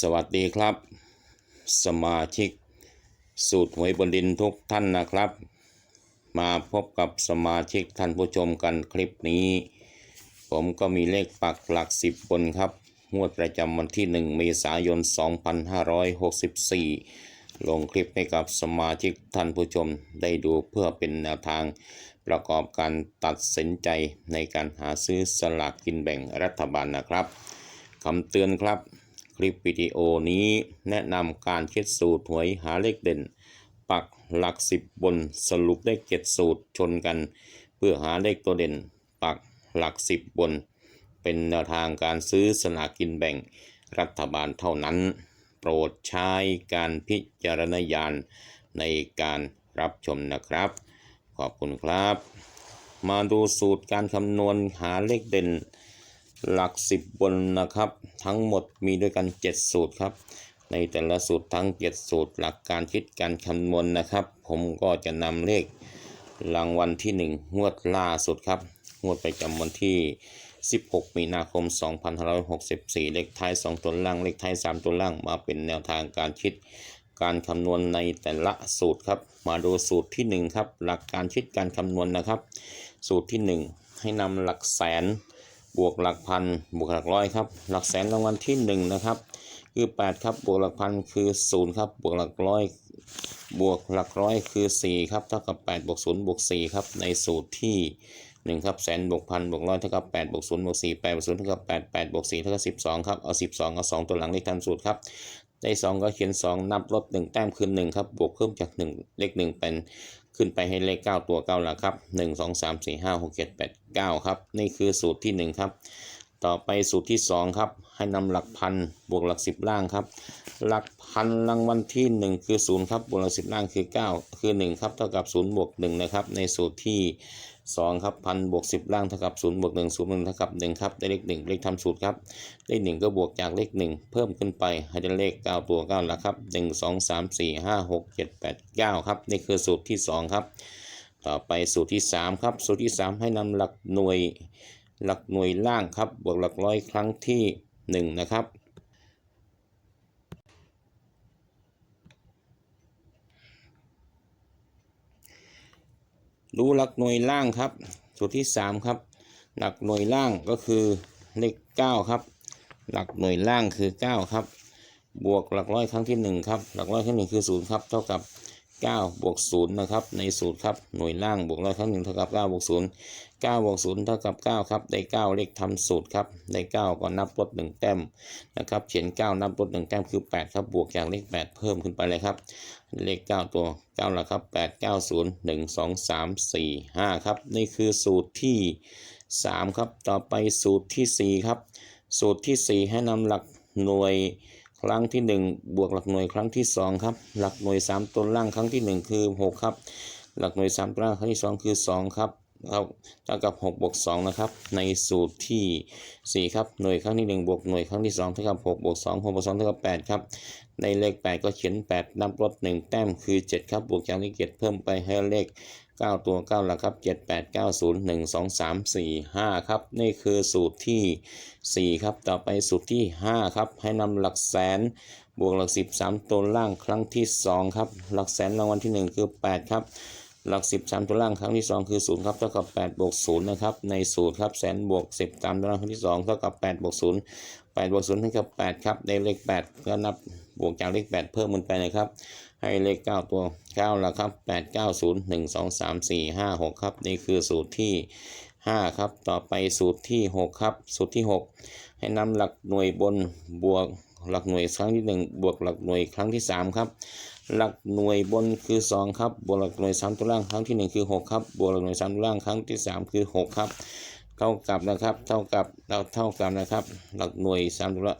สวัสดีครับ สมาชิก สูตรหวยบนดินทุกท่านนะครับ มาพบกับสมาชิกท่านผู้ชมกันคลิปนี้ ผมก็มีเลขปักหลักสิบบนครับงวดประจำวันที่ 1 เมษายน 2564 ลงคลิปให้กับสมาชิกท่านผู้ชมได้ดูเพื่อเป็นแนวทางประกอบการตัดสินใจในการหาซื้อสลากกินแบ่งรัฐบาลนะครับคำเตือนครับ ลิปวิดีโอนี้แนะนำการคิดสูตรหวยหาเลขเด่น ปักหลักสิบบนสรุปเลขเจ็ดสูตรชนกัน เพื่อหาเลขตัวเด่น ปักหลักสิบบน เป็นแนวทางการซื้อสลากกินแบ่งรัฐบาลเท่านั้น โปรดใช้การพิจารณญาณในการรับชมนะครับ ขอบคุณครับ มาดูสูตรการคำนวณหาเลขเด่น หลักสิบบนนะครับ ทั้งหมดมีด้วยกัน 7 สูตรครับ ในแต่ละสูตรทั้ง 7 สูตร หลักการคิดการคำนวณนะครับ ผมก็จะนำเลขรางวัลที่ 1 งวดล่าสุดครับ งวดประจำวันที่ 16 มีนาคม 2564 เลขท้าย 2 ตัวล่าง เลขท้าย 3 ตัวล่างมาเป็นแนวทางการคิดการคำนวณในแต่ละสูตรครับ มาดูสูตรที่ 1 ครับ หลักการคิดการคำนวณนะครับ สูตรที่ 1 ให้นำหลักแสน บวกหลักพันบวกหลักร้อยครับหลักแสนรางวัลที่1นะครับคือ 8 ครับบวกหลักพันคือ 0 ครับบวกหลักร้อยบวกหลักร้อยคือ 4 ครับเท่ากับ 8 บวก 0 บวก 4 ครับในสูตรที่ 1 ครับแสนบวกพันบวกร้อยเท่ากับ 8 บวก 0 บวก 4 8 บวก 0 เท่ากับ 8 8 บวก 4 เท่ากับ 12 ครับ เอา 12 เอา 2 ตัวหลังเลขตามสูตรครับได้ 2 ก็เขียน 2 นับลด1แต้มคืน1ครับ บวกเพิ่มจาก 1 เลข 1 เป็น ขึ้นไปให้เลข 9 ตัว9หลักครับ 1 2 3 4 5 6 7 8 9 ครับ นี่คือสูตรที่ 1 ครับ ต่อไปสูตรที่ 2 ครับ ให้นำหลักพันบวกหลัก 10 ล่างครับ หลักพันรางวัลที่ 1 คือ 0 ครับบวกหลัก 10 ล่างคือ 9 คือ 1 ครับ เท่ากับ 0 บวก 1 นะครับ ในสูตรที่ 2 ครับพันบวก 10 ล่างเท่ากับ 0 บวก 1 0บวก1เท่ากับ 1 ครับ ได้เลข 1 เลขทำสูตรครับเลข1ก็บวกจากเลข 1 เพิ่มขึ้นไป ให้ได้เลข 9 ตัว9หลักครับ 1 2 3 4 5 6 7 8 9 ครับ นี่คือสูตรที่ 2 ครับ ต่อไปสูตรที่ 3 ครับ สูตรที่ 3 ให้นำหลักหน่วย หลักหน่วยล่างครับ บวกหลักร้อยครั้งที่ 1 นะครับ ดูหลักหน่วยล่างครับ สูตรที่ 3 ครับ หลักหน่วยล่างก็คือเลข9ครับ หลักหน่วยล่างคือ 9 ครับ บวกหลักร้อยครั้งที่ 1 ครับ หลักร้อยครั้งหนึ่งคือ 0 ครับ เท่ากับ 9บวก0นะครับ ในสูตรครับ หน่วยล่างบวกร้อยครั้งหนึ่งเท่ากับ9บวก0 9บวก0เท่ากับ9ครับ ได้ 9 เลขทำสูตรครับ ได้ 9 ก็นับลด1แต้มนะครับ เขียน 9 นับลด1แต้มคือ 8 ครับ บวกจากเลข 8 เพิ่มขึ้นไปเลยครับ เลข 9 ตัว9หลักครับ 8 9 0 1 2 3 4 5 ครับ นี่คือสูตรที่ 3 ครับ ต่อไปสูตรทีสี่4 ครับ สูตรทีสี่ 4 ให้นำหลักหน่วย ครั้งที่ 1 บวกหลักหน่วยครั้งที่ 2 ครับ หลักหน่วย 3ตัวล่างครั้งที่ 1 คือ 6 ครับ หลักหน่วย3ตัวล่างครั้งที่ 2 คือ 2 ครับครับเท่ากับ6บวก2นะครับ ในสูตรที่ 4 ครับ หน่วยครั้งที่ 1 บวกหน่วยครั้งที่2เท่ากับ6บวก2 6บวก2เท่ากับ8ครับ ในเลข 8 ก็เขียน8นับลด1แต้มคือ 7 ครับ บวกจากเลข7เพิ่มไปให้เลข 9 ตัว9หลักครับ 7 8 9 0 1 2 3 4 5 ครับ นี่คือสูตรที่ 4 ครับ ต่อไปสูตรที่ 5 ครับ ให้นำหลักแสนบวกหลัก 10 3 ตัวล่างครั้งที่ 2 ครับ หลักแสนรางวัลที่ 1 คือ 8 ครับ หลัก 10 3 ตัวล่างครั้งที่ 2 คือ 0 ครับ เท่ากับ8บวก0นะครับ ในสูตรครับ แสนบวก 10 3ตัวล่างครั้งที่ 2 เท่ากับ8บวก0 8บวก0เท่ากับ8ครับได้เลข 8 ก็นับบวกจากเลข 8 เพิ่มมันไปนะครับ ให้เลข 9 ตัว9ละครับ 8 9 0 1 2 3 4 5 6 ครับ นี่คือสูตรที่ 5 ครับ ต่อไปสูตรที่ 6 ครับ สูตรที่ 6 ให้นำหลักหน่วยบนบวกหลักหน่วยครั้งที่ 1 บวกหลักหน่วยครั้งที่ 3 ครับ หลักหน่วยบนคือ 2 ครับ บวกหลักหน่วย 3 ตัวล่างครั้งที่ 1 คือ 6 ครับ บวกหลักหน่วย 3 ตัวล่างครั้งที่ 3 คือ 6 ครับ ท่ากับนะครับ เท่ากับเราเท่ากับนะครับ หลักหน่วย3ตัวละ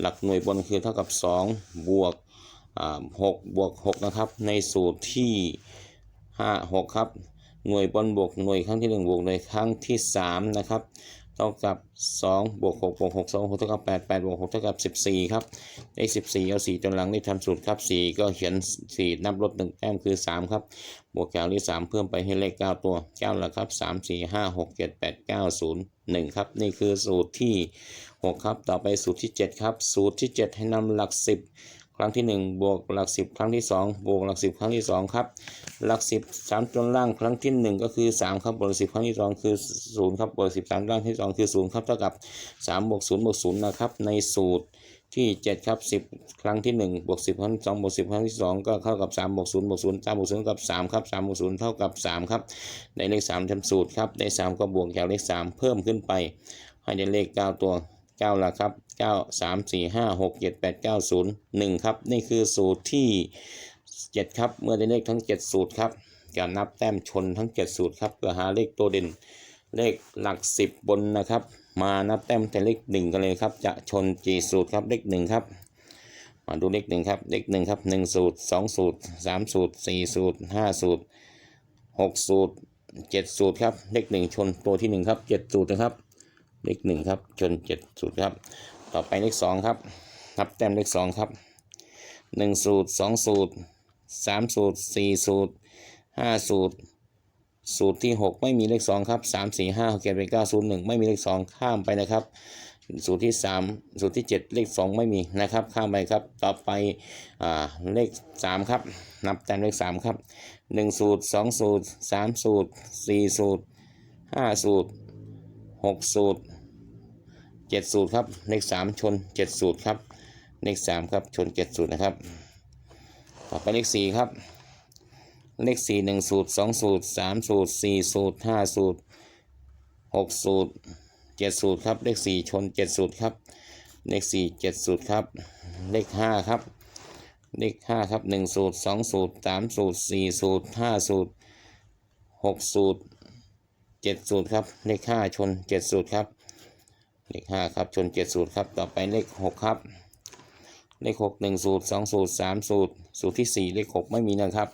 หลักหน่วยบนคือเท่ากับ 2 บวกอ่า6บวก6นะครับ ในสูตรที่5 6ครับ หน่วยบนบวกหน่วยครั้งที่ 1 บวกหน่วยครั้งที่ 3 นะครับ ท่ากับ2บวก6บวก6 2 6เท่ากับ8 8บวก6เท่ากับ 14 ครับได้14 เอา4ตัวหลังได้ทำสูตรครับ 4 ก็เขียน 4 นับลด1แต้มคือ 3 ครับ บวกจากที่3เพิ่มไปให้เลข 9 ตัว9ละครับ 3 4 5 6 7 8 9 0 1 ครับ นี่คือสูตรที่ 6 ครับ ต่อไปสูตรที่ 7 ครับ สูตรที่ 7 ให้นำหลัก 10 รั้งที่ 1 บวกหลัก 10 ครั้งที่ 2 บวกหลัก 10 ครั้งที่ 2 ครับ หลัก 10 3ตัวล่างครั้งที่ 1 ก็คือ 3 ครับบวกหลัก10ครั้งที่ 2 คือ 0 ครับบวกหลัก10 3ล่างที่ 2 คือ 0 ครับเท่ากับ 3 บวก0บวก0นะครับ ในสูตรที่ 7 ครับ 10 ครั้งที่ 1 บวก 10 ครั้งที่2บวก 10 ครั้งที่ 2 ก็เข้ากับ3บวก0บวก0 3บวก0กับ 3 ครับ3บวก0เท่ากับ 3 ครับได้เลข3ทำสูตรครับได้ 3 ก็บวกจากเลข 3 เพิ่มขึ้นไป ให้ได้เลข 9 ตัว 9ละครับ9 3 4 5 6 7 8 9 0 1ครับ นี่คือสูตรที่7ครับ เมื่อได้เลขทั้ง7สูตรครับจะนับแต้มชนทั้ง7สูตรครับเพื่อหาเลขตัวเด่น เลขหลัก10บนนะครับ มานับแต้มแต่เลข1กันเลยครับ จะชนกี่สูตรครับเลข1ครับมาดูเลข1ครับเลข1ครับ1สูตร2สูตร3สูตร4สูตร5สูตร6สูตร7สูตรครับเลข1ชนตัวที่1ครับ7สูตรนะครับ เลข1ครับ ชน7สูตรครับ ต่อไปเลข2ครับนับแต้มเลข2ครับ1สูตร2สูตร3สูตร4สูตร5สูตร สูตรที่6ไม่มีเลข2ครับ3 4 5 6 7 8 9 0 1ไม่มีเลข2ข้ามไปนะครับ สูตรที่3สูตรที่7เลข2ไม่มีนะครับ ข้ามไปครับ ต่อไปอ่าเลข3ครับ นับแต้มเลข3ครับ1สูตร2สูตร3สูตร4สูตร5สูตร 6สูตร7สูตรครับเลข3ชน7สูตรครับเลข3ครับชน7สูตรนะครับ ต่อไปเลข4ครับ เลข4 1สูตร2สูตร3สูตร4สูตร5สูตร6สูตร7สูตรครับ เลข4ชน7สูตรครับ เลข4 7สูตรครับ เลข5ครับ เลข5ครับ1สูตร2สูตร3สูตร4สูตร5สูตร6สูตร 7สูตรครับ เลข5ชน7สูตรครับ เลข5ครับชน7สูตรครับ ต่อไปเลข6ครับ เลข6 1สูตร2สูตร3สูตร สูตรที่4เลข6ไม่มีนะครับ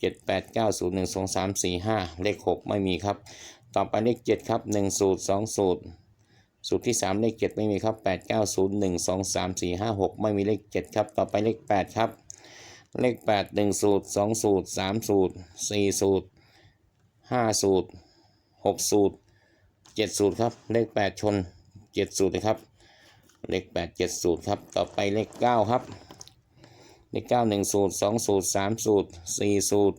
7 8 9 0 1 2 3 4 5เลข6ไม่มีครับ ต่อไปเลข7ครับ1สูตร2สูตร สูตรที่3เลข7ไม่มีครับ8 9 0 1 2 3 4 5 6ไม่มีเลข7ครับ ต่อไปเลข8ครับ เลข8 1สูตร2สูตร3สูตร4สูตร5สูตร 6 สูตร 7 สูตรครับ เลข 8 ชน 7 สูตรนะครับ เลข 8 7 สูตรครับ ต่อไปเลข 9 ครับ เลข 9 1 สูตร 2 สูตร 3 สูตร 4 สูตร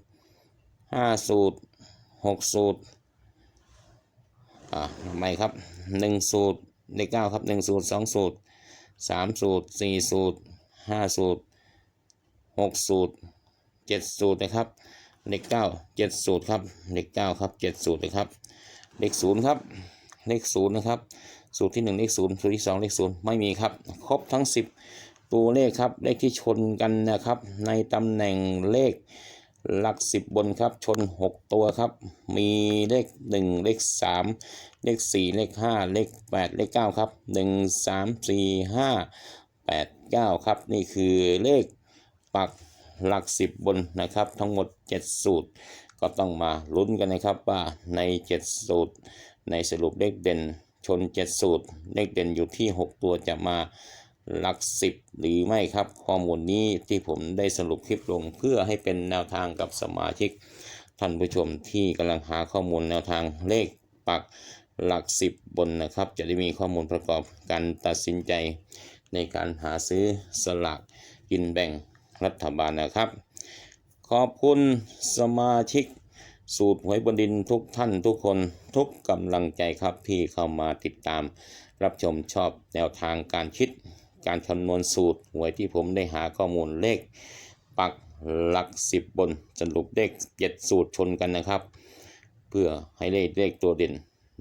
5 สูตร 6 สูตร อ่าทำไมครับ 1 สูตร เลข 9 ครับ 1 สูตร 2 สูตร 3 สูตร 4 สูตร 5 สูตร 6 สูตร 7 สูตรนะครับเลข9 7สูตรครับเลข9ครับ7สูตรนะครับ เลข0ครับ เลข0นย์นะครับ สูตรที่1เลข0สูตรที่2เลข0ไม่มีครับ ครบทั้ง 10 ตัวเลขครับ เลขที่ชนกันนะครับ ในตำแหน่งเลขหลัก 10 บนครับ ชน 6 ตัวครับ มีเลข 1 เลข 3 เลข 4 เลข 5 เลข 8 เลข 9 ครับ 1 3 4 5 8 9 ครับ นี่คือเลขปักหลัก 10 บนนะครับ ทั้งหมด 7 สูตร ก็ต้องมาลุ้นกันนะครับว่าใน 7 สูตร ในสรุปเลขเด่น ชน 7 สูตร เลขเด่นอยู่ที่ 6 ตัวจะมาหลัก 10 หรือไม่ครับข้อมูลนี้ที่ผมได้สรุปคลิปลงเพื่อให้เป็นแนวทางกับสมาชิก ท่านผู้ชมที่กำลังหาข้อมูลแนวทางเลขปักหลัก 10 บนนะครับ จะได้มีข้อมูลประกอบการตัดสินใจ ในการหาซื้อสลากกินแบ่งรัฐบาลนะครับ ขอบคุณสมาชิก สูตรหวยบนดินทุกท่านทุกคนทุกกำลังใจครับที่เข้ามาติดตาม รับชมชอบแนวทางการคิด การคำนวณสูตรหวยที่ผมได้หาข้อมูลเลข ปักหลักสิบบนสรุปเลขเจ็ดสูตรชนกันนะครับ เพื่อให้ได้เลขตัวเด่น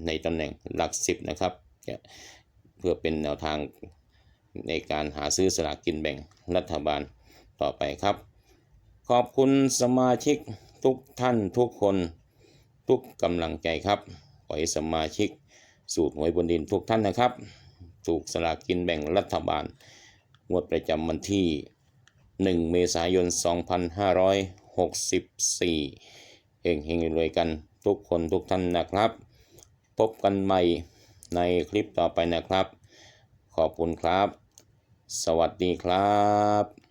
ในตำแหน่งหลักสิบนะครับเพื่อเป็นแนวทางในการหาซื้อสลากกินแบ่งรัฐบาลต่อไปครับ ขอบคุณสมาชิกทุกท่านทุกคนทุกกำลังใจครับขอให้สมาชิกสูตรหวยบนดินทุกท่านนะครับ ถูกสลากกินแบ่งรัฐบาล งวดประจำวันที่ 1 เมษายน 2564เฮงเฮงรวยกันทุกคนทุกท่านนะครับ พบกันใหม่ในคลิปต่อไปนะครับ ขอบคุณครับ สวัสดีครับ